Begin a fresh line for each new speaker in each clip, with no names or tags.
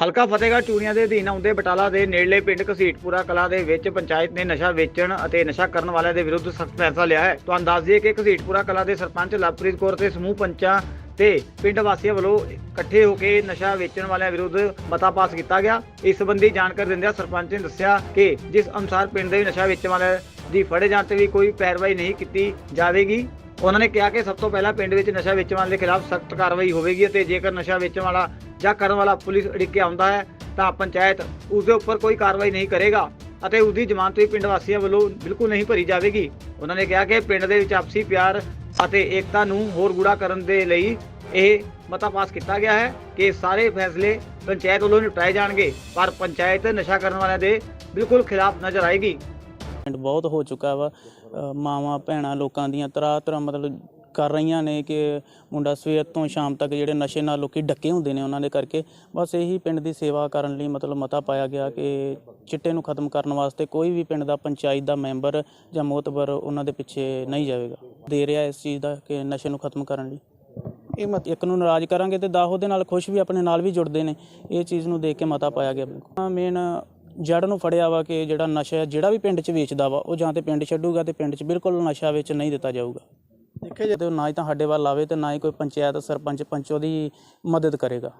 ਹਲਕਾ ਫਤਿਹਗੜ੍ਹ ਚੂੜੀਆਂ ਦੇ ਅਧੀਨ ਆਉਂਦੇ ਬਟਾਲਾ ਦੇ ਨੇੜਲੇ ਪਿੰਡ ਘਸੀਟਪੁਰਾ ਕਲਾ ਦੇ ਵਿੱਚ ਪੰਚਾਇਤ ਨੇ ਨਸ਼ਾ ਵੇਚਣ ਅਤੇ ਨਸ਼ਾ ਕਰਨ ਵਾਲਿਆਂ ਦੇ ਵਿਰੁੱਧ ਸਖਤ ਫੈਸਲਾ ਲਿਆ ਹੈ। ਤੁਹਾਨੂੰ ਦੱਸ ਦਈਏ ਕਿ ਘਸੀਟਪੁਰਾ ਕਲਾ ਦੇ ਸਰਪੰਚ ਲਵਪ੍ਰੀਤ ਕੌਰ ਤੇ ਸਮੂਹ ਪੰਚਾਂ ਤੇ ਪਿੰਡ ਵਾਸੀਆਂ ਵੱਲੋਂ ਇਕੱਠੇ ਹੋ ਕੇ ਨਸ਼ਾ ਵੇਚਣ ਵਾਲਿਆਂ ਵਿਰੁੱਧ ਮਤਾ ਪਾਸ ਕੀਤਾ ਗਿਆ। ਇਸ ਸੰਬੰਧੀ ਜਾਣਕਾਰੀ ਦਿੰਦਿਆਂ ਸਰਪੰਚ ਨੇ ਦੱਸਿਆ ਕਿ ਜਿਸ ਅਨੁਸਾਰ ਪਿੰਡ ਦੇ ਨਸ਼ਾ ਵੇਚਣ ਵਾਲਿਆਂ ਦੀ ਫੜੇ ਜਾਣ ਤੇ ਵੀ ਕੋਈ ਪੈਰਵਾਈ ਨਹੀਂ ਕੀਤੀ ਜਾਵੇਗੀ। ਉਹਨਾਂ ਨੇ ਕਿਹਾ ਕਿ ਸਭ ਤੋਂ ਪਹਿਲਾਂ ਪਿੰਡ ਵਿੱਚ ਨਸ਼ਾ ਵੇਚਣ ਵਾਲੇ ਦੇ ਖਿਲਾਫ ਸਖਤ ਕਾਰਵਾਈ ਹੋਵੇਗੀ ਅਤੇ ਜੇਕਰ ਨਸ਼ਾ ਵੇਚਣ ਵਾਲਾ ਜਾਂ ਕਰਨ ਵਾਲਾ ਪੁਲਿਸ ਅੜਿੱਕੇ ਆਉਂਦਾ ਹੈ ਤਾਂ ਪੰਚਾਇਤ ਉਸ ਦੇ ਉੱਪਰ ਕੋਈ ਕਾਰਵਾਈ ਨਹੀਂ ਕਰੇਗਾ ਅਤੇ ਉਸ ਦੀ ਜ਼ਮਾਨਤ ਵੀ ਪਿੰਡ ਵਾਸੀਆਂ ਵੱਲੋਂ ਬਿਲਕੁਲ ਨਹੀਂ ਭਰੀ ਜਾਵੇਗੀ। ਉਹਨਾਂ ਨੇ ਕਿਹਾ ਕਿ ਪਿੰਡ ਦੇ ਵਿੱਚ ਆਪਸੀ ਪਿਆਰ ਅਤੇ ਏਕਤਾ ਨੂੰ ਹੋਰ ਗੂੜਾ ਕਰਨ ਦੇ ਲਈ ਇਹ ਮਤਾ ਪਾਸ ਕੀਤਾ ਗਿਆ ਹੈ ਕਿ ਸਾਰੇ ਫੈਸਲੇ ਪੰਚਾਇਤ ਵੱਲੋਂ ਨਿਪਟਾਏ ਜਾਣਗੇ ਪਰ ਪੰਚਾਇਤ ਨਸ਼ਾ ਕਰਨ ਵਾਲਿਆਂ ਦੇ ਬਿਲਕੁਲ ਖਿਲਾਫ ਨਜ਼ਰ ਆਏਗੀ।
ਬਹੁਤ ਹੋ ਚੁੱਕਾ ਵਾ। ਅ, ਮਾਵਾਂ ਭੈਣਾਂ ਲੋਕਾਂ ਦੀਆਂ ਤਰ੍ਹਾਂ ਤਰ੍ਹਾਂ ਮਤਲਬ ਕਰ ਰਹੀਆਂ ਨੇ ਕਿ ਮੁੰਡਾ ਸਵੇਰ ਤੋਂ ਸ਼ਾਮ ਤੱਕ ਜਿਹੜੇ ਨਸ਼ੇ ਨਾਲ ਲੋਕੀ ਡੱਕੇ ਹੁੰਦੇ ਨੇ ਉਹਨਾਂ ਦੇ ਕਰਕੇ ਬਸ ਇਹੀ ਪਿੰਡ ਦੀ ਸੇਵਾ ਕਰਨ ਲਈ ਮਤਲਬ ਮਤਾ ਪਾਇਆ ਗਿਆ ਕਿ ਚਿੱਟੇ ਨੂੰ ਖਤਮ ਕਰਨ ਵਾਸਤੇ ਕੋਈ ਵੀ ਪਿੰਡ ਦਾ ਪੰਚਾਇਤ ਦਾ ਮੈਂਬਰ ਜਾਂ ਮੋਤਬਰ ਉਹਨਾਂ ਦੇ ਪਿੱਛੇ ਨਹੀਂ ਜਾਵੇਗਾ। ਦੇ ਰਿਹਾ ਇਸ ਚੀਜ਼ ਦਾ ਕਿ ਨਸ਼ੇ ਨੂੰ ਖਤਮ ਕਰਨ ਲਈ। ਇਹ ਮਤ ਇੱਕ ਨੂੰ ਨਾਰਾਜ਼ ਕਰਾਂਗੇ ਤੇ 10 ਉਹਦੇ ਨਾਲ ਖੁਸ਼ ਵੀ ਆਪਣੇ ਨਾਲ ਵੀ ਜੁੜਦੇ ਨੇ। ਇਹ ਚੀਜ਼ ਨੂੰ ਦੇਖ ਕੇ ਮਤਾ ਪਾਇਆ ਗਿਆ ਬਿਲਕੁਲ। ਮੇਨ ਜੜ ਨੂੰ ਫੜਿਆ ਵਾ ਕਿ ਜਿਹੜਾ ਨਸ਼ਾ ਜਿਹੜਾ ਵੀ ਪਿੰਡ 'ਚ ਵੇਚਦਾ ਵਾ ਉਹ ਜਾਂ ਤੇ ਪਿੰਡ ਛੱਡੂਗਾ ਤੇ ਪਿੰਡ 'ਚ ਬਿਲਕੁਲ ਨਸ਼ਾ ਵਿੱਚ ਨਹੀਂ ਦਿੱਤਾ ਜਾਊਗਾ। ਦੇਖਿਆ ਜੇ ਨਾ ਹੀ ਤਾਂ ਸਾਡੇ ਵੱਲ ਆਵੇ ਤੇ ਨਾ ਹੀ ਕੋਈ ਪੰਚਾਇਤ ਸਰਪੰਚ ਪੰਚ ਉਹਦੀ ਮਦਦ ਕਰੇਗਾ।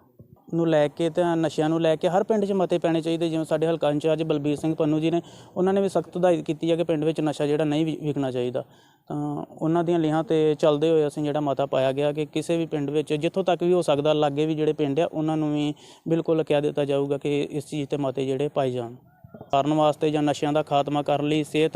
ਨੂੰ ਲੈ ਕੇ ਤੇ ਨਸ਼ਿਆਂ ਨੂੰ ਲੈ ਕੇ ਹਰ ਪਿੰਡ 'ਚ ਮਤੇ ਪੈਣੇ ਚਾਹੀਦੇ। ਜਿਵੇਂ ਸਾਡੇ ਹਲਕਾ ਇੰਚਾਰਜ ਬਲਬੀਰ ਸਿੰਘ ਪੰਨੂ ਜੀ ਨੇ, ਉਹਨਾਂ ਨੇ ਵੀ ਸਖਤ ਹਦਾਇਤ ਕੀਤੀ ਹੈ ਕਿ ਪਿੰਡ ਵਿੱਚ ਨਸ਼ਾ ਜਿਹੜਾ ਨਹੀਂ ਵਿ- ਵਿਕਣਾ ਚਾਹੀਦਾ। ਤਾਂ ਉਹਨਾਂ ਦੀਆਂ ਲੀਹਾਂ ਤੇ ਚੱਲਦੇ ਹੋਏ ਅਸੀਂ ਜਿਹੜਾ ਮਤਾ ਪਾਇਆ ਗਿਆ ਕਿ ਕਿਸੇ ਵੀ ਪਿੰਡ ਵਿੱਚ ਜਿੱਥੋਂ ਤੱਕ ਵੀ ਹੋ ਸਕਦਾ ਲਾਗੇ ਵੀ ਜਿਹੜੇ ਪਿੰਡ ਆ, ਉਹਨਾਂ ਨੂੰ ਵੀ ਬਿਲਕੁਲ ਕਹਿ ਦਿੱਤਾ ਜਾਊਗਾ ਕਿ ਇਸ ਚੀਜ਼ ਤੇ ਮਤੇ ਜਿਹੜੇ ਪਾਏ ਜਾਣ। ਕਰਨ ਵਾਸਤੇ ਜਾਂ ਨਸ਼ਿਆਂ ਦਾ ਖਾਤਮਾ ਕਰਨ ਲਈ, ਸਿਹਤ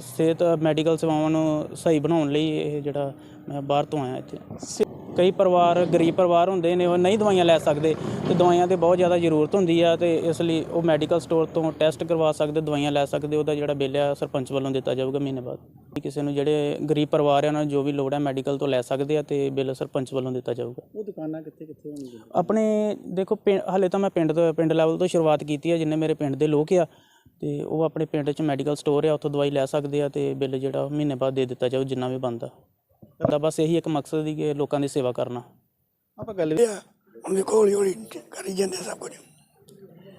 ਸਿਹਤ ਮੈਡੀਕਲ ਸੇਵਾਵਾਂ ਨੂੰ ਸਹੀ ਬਣਾਉਣ ਲਈ ਇਹ ਜਿਹੜਾ ਮੈਂ ਬਾਹਰ ਤੋਂ ਆਇਆ ਇੱਥੇ। ਸ- ਕਈ ਪਰਿਵਾਰ ਗਰੀਬ ਪਰਿਵਾਰ ਹੁੰਦੇ ਨੇ ਉਹ ਨਹੀਂ ਦਵਾਈਆਂ ਲੈ ਸਕਦੇ ਤੇ ਦਵਾਈਆਂ ਦੀ ਬਹੁਤ ਜ਼ਿਆਦਾ ਜ਼ਰੂਰਤ ਹੁੰਦੀ ਆ ਤੇ ਇਸ ਲਈ ਉਹ ਮੈਡੀਕਲ ਸਟੋਰ ਤੋਂ ਟੈਸਟ ਕਰਵਾ ਸਕਦੇ ਦਵਾਈਆਂ ਲੈ ਸਕਦੇ ਉਹਦਾ ਜਿਹੜਾ ਬਿੱਲ ਆ ਸਰਪੰਚ ਵੱਲੋਂ ਦਿੱਤਾ ਜਾਊਗਾ ਮਹੀਨੇ ਬਾਅਦ। ਕਿਸੇ ਨੂੰ ਜਿਹੜੇ ਗਰੀਬ ਪਰਿਵਾਰ ਆ ਉਹਨਾਂ ਨੂੰ ਜੋ ਵੀ ਲੋੜ ਹੈ ਮੈਡੀਕਲ ਤੋਂ ਲੈ ਸਕਦੇ ਆ ਤੇ ਬਿੱਲ ਸਰਪੰਚ ਵੱਲੋਂ ਦਿੱਤਾ ਜਾਊਗਾ।
ਉਹ ਦੁਕਾਨਾਂ ਕਿੱਥੇ ਕਿੱਥੇ ਹੋਣਗੀਆਂ?
ਆਪਣੇ ਦੇਖੋ ਹਾਲੇ ਤਾਂ ਮੈਂ ਪਿੰਡ ਤੋਂ ਪਿੰਡ ਲੈਵਲ ਤੋਂ ਸ਼ੁਰੂਆਤ ਕੀਤੀ ਹੈ ਜਿੰਨੇ ਮੇਰੇ ਪਿੰਡ ਦੇ ਲੋਕ ਆ ਤੇ ਉਹ ਆਪਣੇ ਪਿੰਡ 'ਚ ਮੈਡੀਕਲ ਸਟੋਰ ਆ ਉੱਥੋਂ ਦਵਾਈ ਲੈ ਸਕਦੇ ਆ ਤੇ ਬਿੱਲ ਜਿਹੜਾ ਮਹੀਨੇ ਬਾਅਦ ਦੇ ਦਿੱਤਾ ਜਾਊ ਜਿੰਨਾ ਵੀ ਬਣਦਾ। ਤਾਂ ਬਸ ਇਹੀ ਇੱਕ ਮਕਸਦ ਦੀ ਕਿ ਲੋਕਾਂ ਦੀ ਸੇਵਾ ਕਰਨਾ।
ਆਪਾਂ ਗੱਲ
ਆ ਹੁਣ ਵੇਖੋ ਹੌਲੀ ਹੌਲੀ ਕਰੀ ਜਾਂਦੇ ਸਭ ਕੁਝ।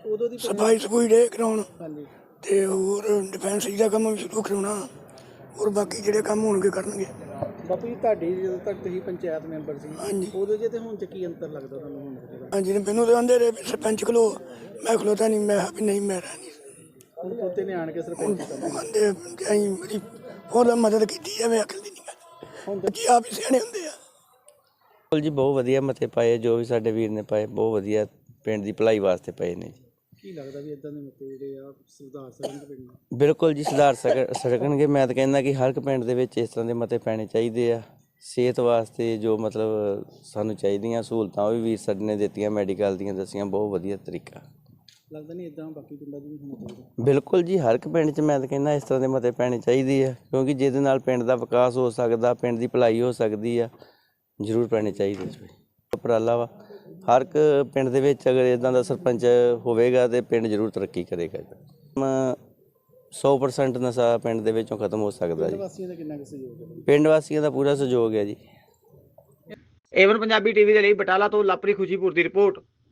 ਉਦੋਂ ਦੀ
ਸਫ਼ਾਈ ਸਫੂਈ ਡੇ ਕਰਾਉਣ।
ਹਾਂਜੀ।
ਤੇ ਹੋਰ ਡਿਫੈਂਸ ਦਾ ਕੰਮ ਵੀ ਸ਼ੁਰੂ ਕਰਾਉਣਾ। ਹੋਰ ਬਾਕੀ ਜਿਹੜੇ ਕੰਮ ਹੋਣਗੇ ਕਰਨਗੇ।
ਬਾਪੂ ਜੀ ਤੁਹਾਡੀ ਜਦੋਂ ਤੱਕ ਤੁਸੀਂ ਪੰਚਾਇਤ ਮੈਂਬਰ ਸੀ
ਹਾਂਜੀ।
ਉਦੋਂ ਜੇ ਤੇ ਹੁਣ ਚ ਕੀ ਅੰਤਰ ਲੱਗਦਾ ਤੁਹਾਨੂੰ ਹੁਣ? ਦੇ
ਹਾਂਜੀ ਨੇ ਮੈਨੂੰ ਤਾਂ ਆਂਦੇ ਰਹੇ ਵੀ ਸਰਪੰਚ ਖਲੋ। ਮੈਂ ਖਲੋਤਾ ਨਹੀਂ ਮੈਂ ਕਿਹਾ ਵੀ ਨਹੀਂ ਮੈਂ ਰਹਿਣੀ
ਹੁਣ ਪੋਤੇ ਨੇ ਆਣ ਕੇ ਸਰਪੰਚ ਕਰਨਾ
ਆਂਦੇ ਕਿ ਅਸੀਂ ਮੇਰੀ ਬਹੁਤ ਮਦਦ ਕੀਤੀ ਹੈ ਮੈਂ ਅਕਲ ਦੀ। ਬੱਚੇ ਆਪ ਹੀ ਸਿਆਣੇ ਹੁੰਦੇ ਆ।
ਬਿਲਕੁਲ ਜੀ ਬਹੁਤ ਵਧੀਆ ਮਤੇ ਪਾਏ ਜੋ ਵੀ ਸਾਡੇ ਵੀਰ ਨੇ ਪਾਏ ਬਹੁਤ ਵਧੀਆ ਪਿੰਡ ਦੀ ਭਲਾਈ ਵਾਸਤੇ ਪਏ ਨੇ ਜੀ।
ਕੀ ਲੱਗਦਾ ਵੀ ਇਦਾਂ ਦੇ ਮਤੇ ਜਿਹੜੇ ਆ ਸੁਧਾਰ ਪਿੰਡ ਨੂੰ?
ਬਿਲਕੁਲ ਜੀ ਸੁਧਾਰ ਸਕ- ਸਕਣਗੇ। ਮੈਂ ਤਾਂ ਕਹਿੰਦਾ ਕਿ ਹਰ ਇੱਕ ਪਿੰਡ ਦੇ ਵਿੱਚ ਇਸ ਤਰ੍ਹਾਂ ਦੇ ਮਤੇ ਪੈਣੇ ਚਾਹੀਦੇ ਆ। ਸਿਹਤ ਵਾਸਤੇ ਜੋ ਮਤਲਬ ਸਾਨੂੰ ਚਾਹੀਦੀਆਂ ਸਹੂਲਤਾਂ ਉਹ ਵੀ ਵੀਰ ਸਾਡੇ ਨੇ ਦਿੱਤੀਆਂ ਮੈਡੀਕਲ ਦੀਆਂ ਦੱਸੀਆਂ ਬਹੁਤ ਵਧੀਆ ਤਰੀਕਾ।
ਲੱਗਦਾ ਨਹੀਂ ਇਦਾਂ ਬਾਕੀ ਪਿੰਡਾਂ 'ਚ ਵੀ ਹੋਣਾ ਚਾਹੀਦਾ।
ਬਿਲਕੁਲ ਜੀ ਹਰ ਇੱਕ ਪਿੰਡ 'ਚ ਮੈਂ ਤਾਂ ਕਹਿੰਦਾ ਇਸ ਤਰ੍ਹਾਂ ਦੇ ਮਤੇ ਪੈਣੇ ਚਾਹੀਦੇ ਆ ਕਿਉਂਕਿ ਜਿਹਦੇ ਨਾਲ ਪਿੰਡ ਦਾ ਵਿਕਾਸ ਹੋ ਸਕਦਾ ਪਿੰਡ ਦੀ ਭਲਾਈ ਹੋ ਸਕਦੀ ਆ ਜ਼ਰੂਰ ਪੈਣੇ ਚਾਹੀਦੇ ਜੀ ਉਪਰਾਲਾ ਵਾ ਹਰ ਇੱਕ ਪਿੰਡ ਦੇ ਵਿੱਚ ਅਗਰ ਇਦਾਂ ਦਾ ਸਰਪੰਚ ਹੋਵੇਗਾ ਤੇ ਪਿੰਡ ਜ਼ਰੂਰ ਤਰੱਕੀ ਕਰੇਗਾ। ਮ, 100% ਨਸ਼ਾ ਪਿੰਡ ਦੇ ਵਿੱਚੋਂ ਖਤਮ ਹੋ ਸਕਦਾ ਜੀ।
ਵਾਸੀਆਂ ਦਾ ਕਿੰਨਾ ਕੁ ਸਹਿਯੋਗ ਹੈ?
ਪਿੰਡ ਵਾਸੀਆਂ ਦਾ ਪੂਰਾ ਸਹਿਯੋਗ ਹੈ ਜੀ।
ਏਵਨ ਪੰਜਾਬੀ ਟੀਵੀ ਦੇ ਲਈ ਬਟਾਲਾ ਤੋਂ ਲਵਪ੍ਰੀਤ ਖੁਸ਼ੀਪੁਰ ਦੀ ਰਿਪੋਰਟ।